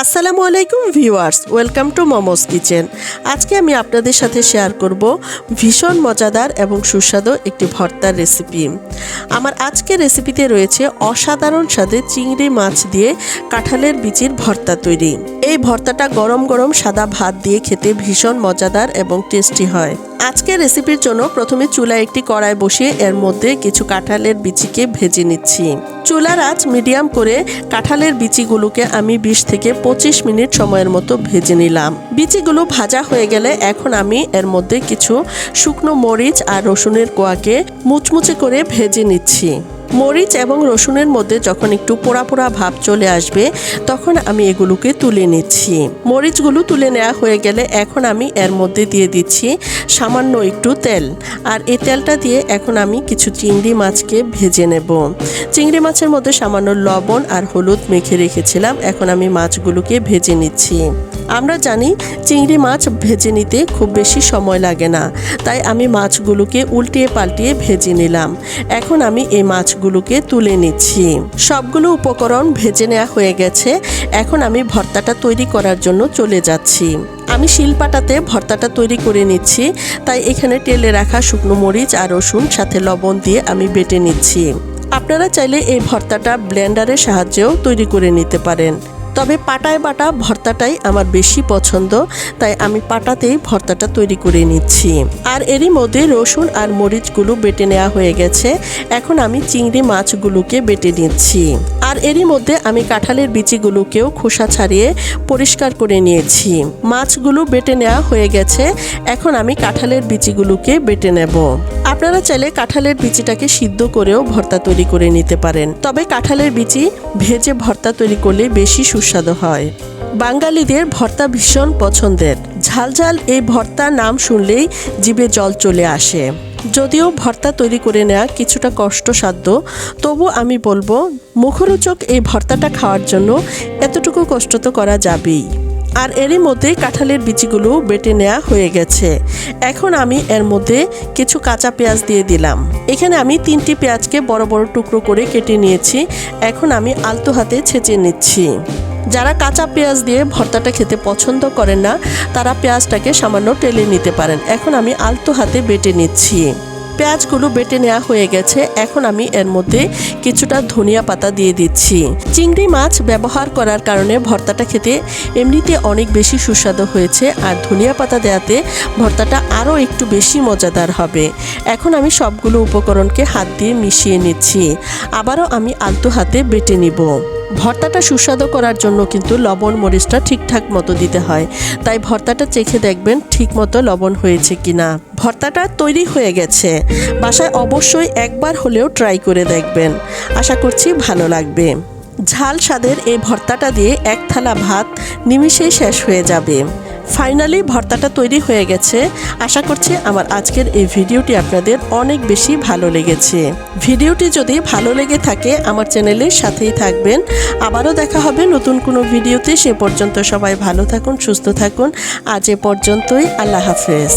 আসসালামু আলাইকুম viewers, welcome to Momos kitchen. আজকে আমি আপনাদের সাথে শেয়ার করব ভীষণ মজাদার এবং সুস্বাদু একটি ভর্তার রেসিপি। আমার আজকের রেসিপিতে রয়েছে অসাধারণ স্বাদে চিংড়ি মাছ দিয়ে কাঁঠালের বিচির ভর্তা তৈরি। এই ভর্তাটা গরম গরম সাদা ভাত দিয়ে খেতে ভীষণ মজাদার এবং টেস্টি হয়। আজকের রেসিপির জন্য প্রথমে চুলায় একটি কড়াই বসিয়ে এর মধ্যে কিছু কাঁঠালের বিচিকে ভেজে নিচ্ছি। চুলার আঁচ মিডিয়াম করে কাঁঠালের বিচিগুলোকে আমি বিশ থেকে পঁচিশ মিনিট সময়ের মতো ভেজে নিলাম। বিচিগুলো ভাজা হয়ে গেলে এখন আমি এর মধ্যে কিছু শুকনো মরিচ আর রসুনের কোয়াকে মুচমুচে করে ভেজে নিচ্ছি। মরিচ এবং রসুনের মধ্যে যখন একটু পোড়া পোড়া ভাব চলে আসবে, তখন আমি এগুলোকে তুলে নিচ্ছি। মরিচগুলো তুলে নেওয়া হয়ে গেলে এখন আমি এর মধ্যে দিয়ে দিচ্ছি সামান্য একটু তেল। আর এই তেলটা দিয়ে এখন আমি কিছু চিংড়ি মাছকে ভেজে নেব। চিংড়ি মাছের মধ্যে সামান্য লবণ আর হলুদ মেখে রেখেছিলাম, এখন আমি মাছগুলোকে ভেজে নিচ্ছি। আমরা জানি চিংড়ি মাছ ভেজে নিতে খুব বেশি সময় লাগে না। তাই আমি মাছগুলোকে উল্টিয়ে পাল্টিয়ে ভেজে নিলাম। এখন আমি এই মাছগুলোকে তুলে নিচ্ছি। সবগুলো উপকরণ ভেজে নেওয়া হয়ে গেছে। এখন আমি ভর্তাটা তৈরি করার জন্য চলে যাচ্ছি। আমি শিলপাটাতে ভর্তাটা তৈরি করে নিচ্ছি। তাই এখানে তেলে রাখা শুকনো মরিচ আর রসুন, সাথে লবণ দিয়ে আমি বেটে নিচ্ছি। আপনারা চাইলে এই ভর্তাটা ব্লেন্ডারের সাহায্যেও তৈরি করে নিতে পারেন। তবে পাটায় বাটা ভর্তাটাই আমার বেশি পছন্দ, তাই আমি পাটাতেই ভর্তাটা তৈরি করে নিচ্ছি। আর এরই মধ্যে রসুন আর মরিচগুলো বেটে নেওয়া হয়ে গেছে, এখন আমি চিংড়ি মাছগুলোকে বেটে নিচ্ছি। আর এরই মধ্যে আমি কাঁঠালের বিচিগুলোকেও খোসা ছাড়িয়ে পরিষ্কার করে নিয়েছি। মাছগুলো বেটে নেওয়া হয়ে গেছে। এখন আমি কাঁঠালের বিচিগুলোকে বেটে নেব। আপনারা চাইলে কাঁঠালের বিচিটাকে সিদ্ধ করেও ভর্তা তৈরি করে নিতে পারেন। তবে কাঁঠালের বিচি ভেজে ভর্তা তৈরি করলে বেশি সুস্বাদু হয়। বাঙালিদের ভর্তা ভীষণ পছন্দের। ঝালঝাল এই ভর্তা নাম শুনলেই জিভে জল চলে আসে। যদিও ভর্তা তৈরি করে নেওয়া কিছুটা কষ্টসাধ্য, তবু আমি বলব, মুখরোচক এই ভর্তাটা খাওয়ার জন্য এতটুকু কষ্ট তো করা যাবেই। আর এরই মধ্যে কাঁঠালের বিচিগুলো বেটে নেওয়া হয়ে গেছে। এখন আমি এর মধ্যে কিছু কাঁচা পেঁয়াজ দিয়ে দিলাম। এখানে আমি তিনটি পেঁয়াজকে বড় বড় টুকরো করে কেটে নিয়েছি। এখন আমি আলতো হাতে ছেঁচে নিচ্ছি। যারা কাঁচা পেঁয়াজ দিয়ে ভর্তাটা খেতে পছন্দ করেন না, তারা পেঁয়াজটাকে সামান্য টেলে নিতে পারেন। এখন আমি আলতো হাতে বেটে নিচ্ছি। পেঁয়াজগুলো বেটে নেওয়া হয়ে গেছে। এখন আমি এর মধ্যে কিছুটা ধনিয়া পাতা দিয়ে দিচ্ছি। চিংড়ি মাছ ব্যবহার করার কারণে ভর্তাটা খেতে এমনিতে অনেক বেশি সুস্বাদু হয়েছে আর ধনিয়া পাতা দেওয়াতে ভর্তাটা আরও একটু বেশি মজাদার হবে। এখন আমি সবগুলো উপকরণকে হাত দিয়ে মিশিয়ে নিচ্ছি। আবারও আমি আলতো হাতে বেটে নিব। ভর্তাটা সুস্বাদু করার জন্য কিন্তু লবণ মরিচটা ঠিকঠাক মতো দিতে হয়। তাই ভর্তাটা চেখে দেখবেন ঠিক মতো লবণ হয়েছে কি না ভর্তাটা তৈরি হয়ে গেছে। বাসায় অবশ্যই একবার হলেও ট্রাই করে দেখবেন। আশা করছি ভালো লাগবে। ঝাল স্বাদের এই ভর্তাটা দিয়ে এক থালা ভাত নিমিষেই শেষ হয়ে যাবে। ফাইনালি ভর্তাটা তৈরি হয়ে গেছে। আশা করছি আমার আজকের এই ভিডিওটি আপনাদের অনেক বেশি ভালো লেগেছে। ভিডিওটি যদি ভালো লেগে থাকে, আমার চ্যানেলের সাথেই থাকবেন। আবারও দেখা হবে নতুন কোনো ভিডিওতে। সে পর্যন্ত সবাই ভালো থাকুন, সুস্থ থাকুন। আজ এ পর্যন্তই। আল্লাহ হাফেজ।